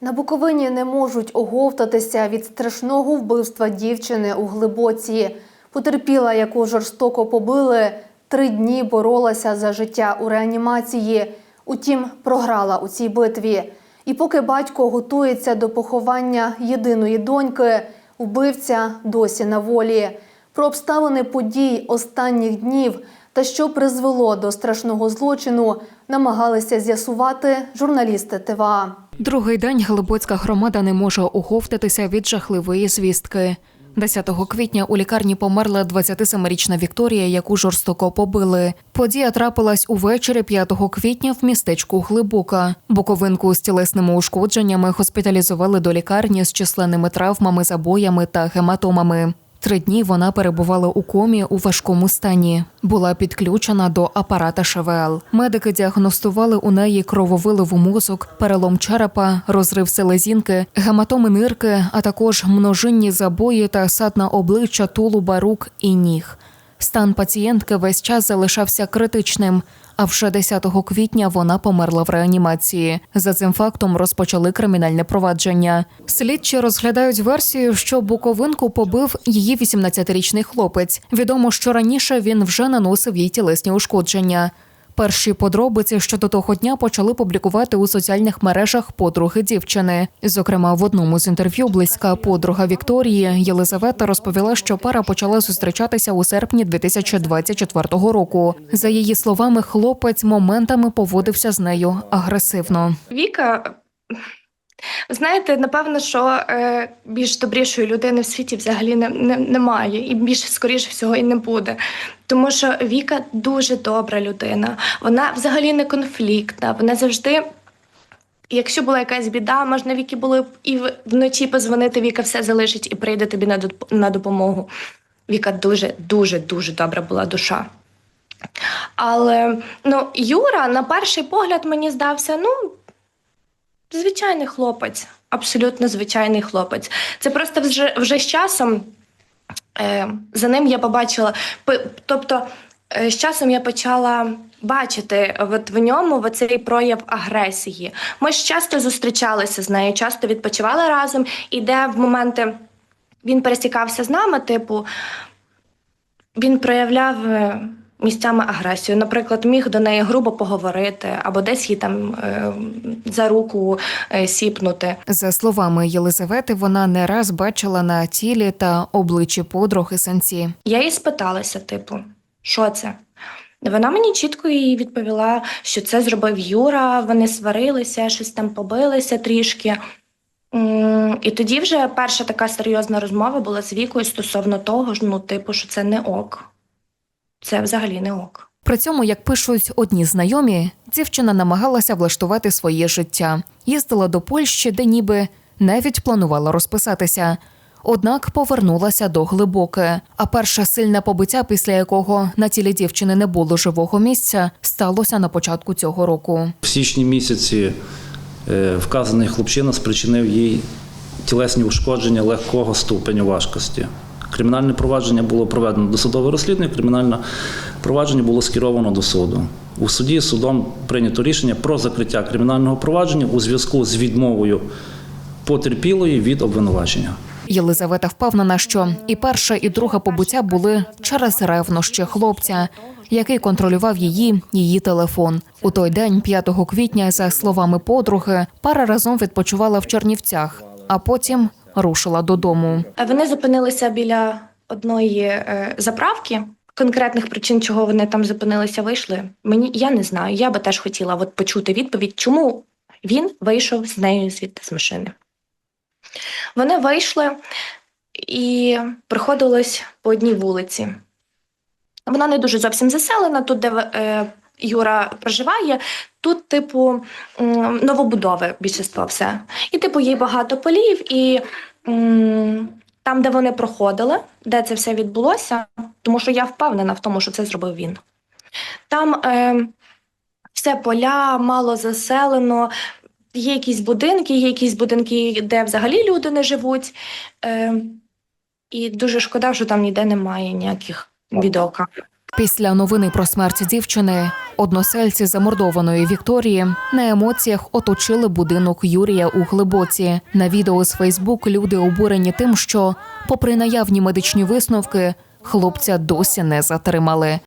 На Буковині не можуть оговтатися від страшного вбивства дівчини у глибоці. Потерпіла, яку жорстоко побили, три дні боролася за життя у реанімації. Утім, програла у цій битві. І поки батько готується до поховання єдиної доньки, вбивця досі на волі. Про обставини подій останніх днів та що призвело до страшного злочину, намагалися з'ясувати журналісти ТВА. Другий день Глибоцька громада не може оговтатися від жахливої звістки. 10 квітня у лікарні померла 27-річна Вікторія, яку жорстоко побили. Подія трапилась увечері 5 квітня в містечку Глибока. Буковинку з тілесними ушкодженнями госпіталізували до лікарні з численними травмами, забоями та гематомами. Три дні вона перебувала у комі у важкому стані. Була підключена до апарата ШВЛ. Медики діагностували у неї крововилив мозок, перелом черепа, розрив селезінки, гематоми нирки, а також множинні забої та сад на обличчя, тулуба, рук і ніг. Стан пацієнтки весь час залишався критичним. А вже 10 квітня вона померла в реанімації. За цим фактом розпочали кримінальне провадження. Слідчі розглядають версію, що Буковинку побив її 18-річний хлопець. Відомо, що раніше він вже наносив їй тілесні ушкодження. Перші подробиці щодо того дня почали публікувати у соціальних мережах подруги дівчини. Зокрема, в одному з інтерв'ю близька подруга Вікторії Єлизавета розповіла, що пара почала зустрічатися у серпні 2024 року. За її словами, хлопець моментами поводився з нею агресивно. Віка, знаєте, напевно, що е, більш добрішої людини в світі взагалі не, не, немає, і більш скоріше всього і не буде. Тому що Віка дуже добра людина. Вона взагалі не конфліктна. Вона завжди. Якщо була якась біда, можна Вікі було і вночі позвонити, Віка все залишить і прийде тобі на допомогу. Віка дуже, дуже, дуже добра була душа. Але ну, Юра, на перший погляд, мені здався, ну, звичайний хлопець, абсолютно звичайний хлопець. Це просто вже, вже з часом е, за ним я побачила. Тобто, е, з часом я почала бачити от в ньому цей прояв агресії. Ми ж часто зустрічалися з нею, часто відпочивали разом, і де в моменти він пересікався з нами, типу, він проявляв. Місцями агресію, наприклад, міг до неї грубо поговорити або десь її там е, за руку е, сіпнути. За словами Єлизавети, вона не раз бачила на тілі та обличчі подруги сенсі. Я їй спиталася, типу, що це? Вона мені чітко їй відповіла, що це зробив Юра, вони сварилися, щось там побилися трішки. І тоді вже перша така серйозна розмова була з Вікою стосовно того, ж, ну, типу, що це не ок. Це взагалі не ок. При цьому, як пишуть одні знайомі, дівчина намагалася влаштувати своє життя, їздила до Польщі, де ніби навіть планувала розписатися. Однак повернулася до глибоке. А перше сильне побиття, після якого на тілі дівчини не було живого місця, сталося на початку цього року. В січні місяці е, вказаний хлопчина спричинив їй тілесні ушкодження легкого ступеню важкості. Кримінальне провадження було проведено досудове розслідування, кримінальне провадження було скеровано до суду. У суді судом прийнято рішення про закриття кримінального провадження у зв'язку з відмовою потерпілої від обвинувачення. Єлизавета впевнена, що і перше, і друге побуття були через ревнощі хлопця, який контролював її, її телефон. У той день, 5 квітня, за словами подруги, пара разом відпочивала в Чернівцях, а потім рушила додому. Вони зупинилися біля одної е, заправки. Конкретних причин, чого вони там зупинилися, вийшли. Мені я не знаю. Я би теж хотіла от почути відповідь, чому він вийшов з нею звідти з машини. Вони вийшли і приходилось по одній вулиці. Вона не дуже зовсім заселена, тут, де е, Юра проживає, тут, типу, новобудови більшість все. І, типу, є багато полів, і там, де вони проходили, де це все відбулося, тому що я впевнена в тому, що це зробив він. Там е, все поля, мало заселено, є якісь будинки, є якісь будинки, де взагалі люди не живуть. Е, і дуже шкода, що там ніде немає ніяких відеокамер. Після новини про смерть дівчини односельці замордованої Вікторії на емоціях оточили будинок Юрія у Глибоці. На відео з Фейсбук люди обурені тим, що, попри наявні медичні висновки, хлопця досі не затримали.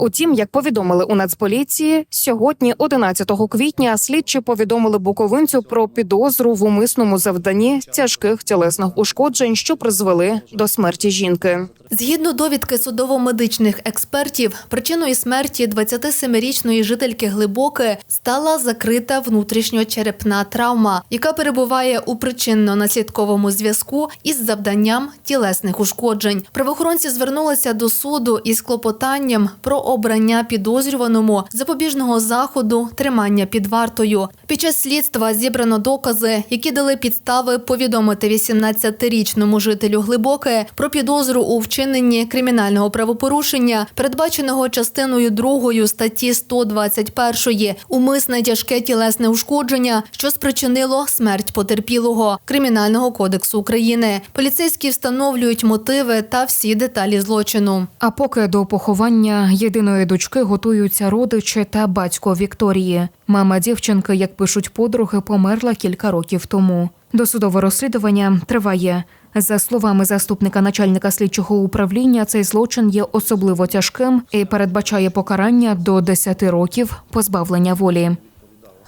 Утім, як повідомили у Нацполіції, сьогодні, 11 квітня, слідчі повідомили буковинцю про підозру в умисному завданні тяжких тілесних ушкоджень, що призвели до смерті жінки. Згідно довідки судово-медичних експертів, причиною смерті 27-річної жительки Глибоки стала закрита внутрішньочерепна травма, яка перебуває у причинно-наслідковому зв'язку із завданням тілесних ушкоджень. Правоохоронці звернулися до суду із клопотанням про обрання підозрюваному запобіжного заходу тримання під вартою. Під час слідства зібрано докази, які дали підстави повідомити 18-річному жителю Глибоке про підозру у вчиненні кримінального правопорушення, передбаченого частиною 2 статті 121 умисне тяжке тілесне ушкодження, що спричинило смерть потерпілого Кримінального кодексу України. Поліцейські встановлюють мотиви та всі деталі злочину. А поки до поховання єдиної дочки готуються родичі та батько Вікторії. Мама дівчинки, як пишуть подруги, померла кілька років тому. Досудове розслідування триває. За словами заступника начальника слідчого управління, цей злочин є особливо тяжким і передбачає покарання до 10 років позбавлення волі.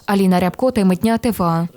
Аліна Рябко, Тайметня, ТВА.